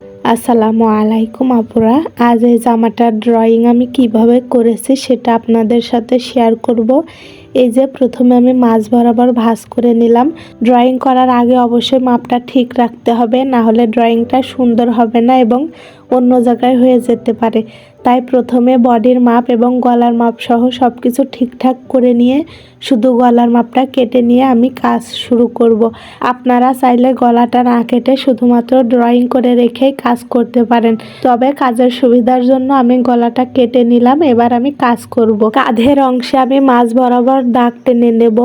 আসসালামু আলাইকুম আপুরা। আজ এই জামাটার ড্রয়িং আমি কীভাবে করেছি সেটা আপনাদের সাথে শেয়ার করব। এই যে প্রথমে আমি মাছ বরাবর ভাঁজ করে নিলাম ড্রয়িং করার আগে অবশ্যই মাপটা ঠিক রাখতে হবে, না হলে ড্রয়িংটা সুন্দর হবে না এবং অন্য জায়গায় হয়ে যেতে পারে তাই প্রথমে বডির মাপ এবং গলার মাপ সহ সব কিছু ঠিকঠাক করে নিয়ে শুধু গলার মাপটা কেটে নিয়ে আমি কাজ শুরু করব। আপনারা চাইলে গলাটা না কেটে শুধুমাত্র ড্রয়িং করে রেখেই কাজ করতে পারেন তবে কাজের সুবিধার জন্য আমি গলাটা কেটে নিলাম, এবার আমি কাজ করব। কাঁধের অংশে আমি মাছ বরাবর দাগ টেনে নেব।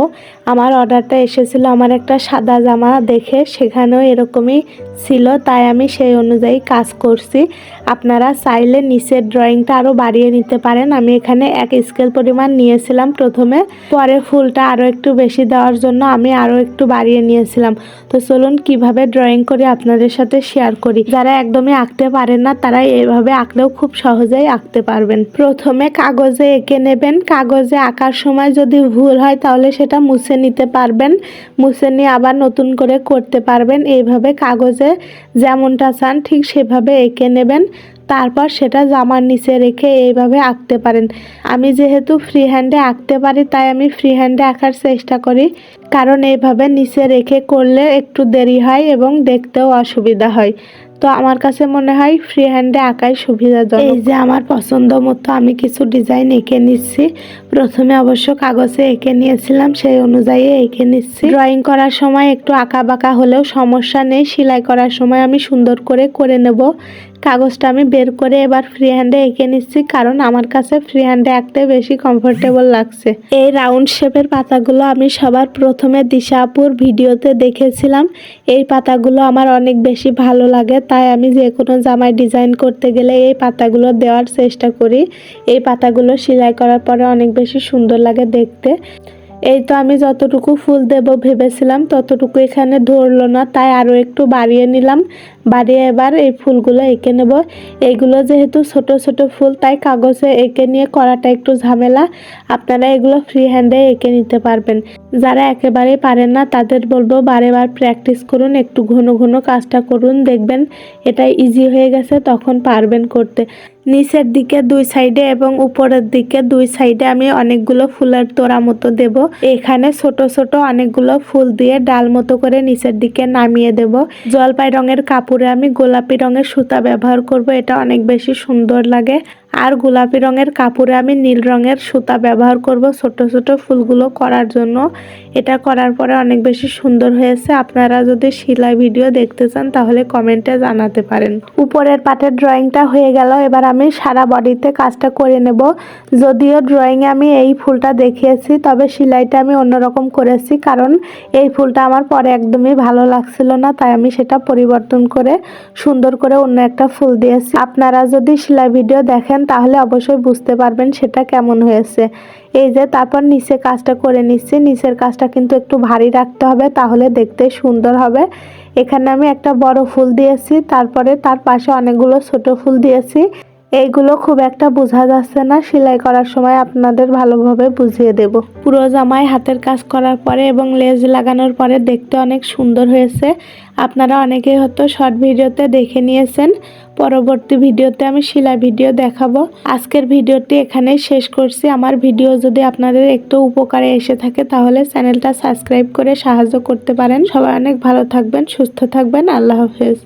আমার অর্ডারটা এসেছিল আমার একটা সাদা জামা দেখে, সেখানেও এরকমই ছিল, তাই আমি সেই অনুযায়ী কাজ করছি। আপনারা চাইলে নিচের ড্রয়িংটা আরও বাড়িয়ে নিতে পারেন। আমি এখানে এক স্কেল পরিমাণ নিয়েছিলাম প্রথমে। পরে ফুলটা আরও একটু বেশি দেওয়ার জন্য আমি আরও একটু বাড়িয়ে নিয়েছিলাম। তো চলুন কীভাবে ড্রয়িং করি আপনাদের সাথে শেয়ার করি। যারা একদমই আঁকতে পারেন না, তারা এভাবে আঁকলেও খুব সহজেই আঁকতে পারবেন। প্রথমে কাগজে এঁকে নেবেন। কাগজে আঁকার সময় যদি ভুল হয়, তাহলে সেটা মুছে নিতে পারবেন। মুছে নিয়ে আবার নতুন করে করতে পারবেন। এইভাবে কাগজে যেমনটা চান ঠিক সেভাবে এঁকে নেবেন। তারপর সেটা জামার নিচে রেখে এইভাবে আঁকতে পারেন। আমি যেহেতু ফ্রি হ্যান্ডে আঁকতে পারি, তাই আমি ফ্রি হ্যান্ডে আঁকার চেষ্টা করি। কারণ এইভাবে নিচে রেখে করলে একটু দেরি হয় এবং দেখতেও অসুবিধা হয়। তো আমার কাছে মনে হয় ফ্রি হ্যান্ডে আঁকাই সুবিধাজনক। এই যে আমার পছন্দ মতো আমি কিছু ডিজাইন এঁকে নিচ্ছি। প্রথমে অবশ্য কাগজে এঁকে নিয়েছিলাম সেই অনুযায়ী এঁকে নিচ্ছি। ড্রয়িং করার সময় একটু আঁকা বাঁকা হলেও সমস্যা নেই সেলাই করার সময় আমি সুন্দর করে করে নেব। কাগজটা আমি বের করে এবার ফ্রি হ্যান্ডে এঁকে নিচ্ছি, কারণ আমার কাছে ফ্রি হ্যান্ডে আঁকতে বেশি কমফোর্টেবল লাগছে। এই রাউন্ড শেপের পাতাগুলো আমি সবার প্রথমে দিশাপুর ভিডিওতে দেখেছিলাম। এই পাতাগুলো আমার অনেক বেশি ভালো লাগে, তাই আমি যে কোনো জামায় ডিজাইন করতে গেলে এই পাতাগুলো দেওয়ার চেষ্টা করি। এই পাতাগুলো সেলাই করার পরে অনেক বেশি সুন্দর লাগে দেখতে। এই তো আমি যতটুকু ফুল দেব ভেবেছিলাম, ততটুকু এখানে ধরলো না, তাই আরও একটু বাড়িয়ে নিলাম। বাড়িয়ে এবার এই ফুলগুলো এঁকে নেব। এইগুলো যেহেতু ছোট ছোট ফুল, তাই কাগজে এঁকে নিয়ে করাটা একটু ঝামেলা। আপনারা এগুলো ফ্রি হ্যান্ডে এঁকে নিতে পারবেন। যারা একেবারেই পারেন না, তাদের বলব বারে বার প্র্যাকটিস করুন, একটু ঘন ঘন কাজটা করুন, দেখবেন এটা ইজি হয়ে গেছে, তখন পারবেন করতে। নিচের দিকে দুই সাইডে এবং উপরের দিকে দুই সাইডে আমি অনেকগুলো ফুলের তোড়া মতো দেব। এখানে ছোট ছোট অনেকগুলো ফুল দিয়ে ডাল মতো করে নিচের দিকে নামিয়ে দেব। জলপাই রঙের কাপড়ে আমি গোলাপি রঙের সুতা ব্যবহার করব এটা অনেক বেশি সুন্দর লাগে। আর গোলাপি রঙের কাপড়ে আমি নীল রঙের সুতা ব্যবহার করব ছোট ছোট ফুলগুলো করার জন্য। এটা করার পরে অনেক বেশি সুন্দর হয়েছে। আপনারা যদি সেলাই ভিডিও দেখতে চান, তাহলে কমেন্টে জানাতে পারেন। উপরের পাটের ড্রয়িংটা হয়ে গেল। এবার আমি সারা বডিতে কাজটা করে নেব। যদিও ড্রয়িংয়ে আমি এই ফুলটা দেখিয়েছি, তবে সেলাইটা আমি অন্যরকম করেছি, কারণ এই ফুলটা আমার পরে একদমই ভালো লাগছিল না, তাই আমি সেটা পরিবর্তন করে সুন্দর করে অন্য একটা ফুল দিয়েছি। আপনারা যদি সেলাই ভিডিও দেখেন তাহলে অবশ্যই বুঝতে পারবেন সেটা কেমন হয়েছে। এই যে তারপর নিচে কাজটা করে নিচ্ছি। নিচের কাজটা কিন্তু একটু ভারী রাখতে হবে, তাহলে দেখতে সুন্দর হবে। এখানে আমি একটা বড় ফুল দিয়েছি, তারপরে তার পাশে অনেকগুলো ছোট ফুল দিয়েছি। এইগুলো খুব একটা বোঝা যাচ্ছে না। সেলাই করার সময় আপনাদের ভালোভাবে বুঝিয়ে দেব। পুরো জামায় হাতের কাজ করার পরে এবং লেজ লাগানোর পরে দেখতে অনেক সুন্দর হয়েছে। আপনারা অনেকেই হয়তো শর্ট ভিডিওতে দেখে নিয়েছেন। পরবর্তী ভিডিওতে আমি সেলাই ভিডিও দেখাবো। আজকের ভিডিওটি এখানেই শেষ করছি। আমার ভিডিও যদি আপনাদের একটু উপকারে এসে থাকে তাহলে চ্যানেলটা সাবস্ক্রাইব করে সাহায্য করতে পারেন। সবাই অনেক ভালো থাকবেন, সুস্থ থাকবেন। আল্লাহ হাফেজ।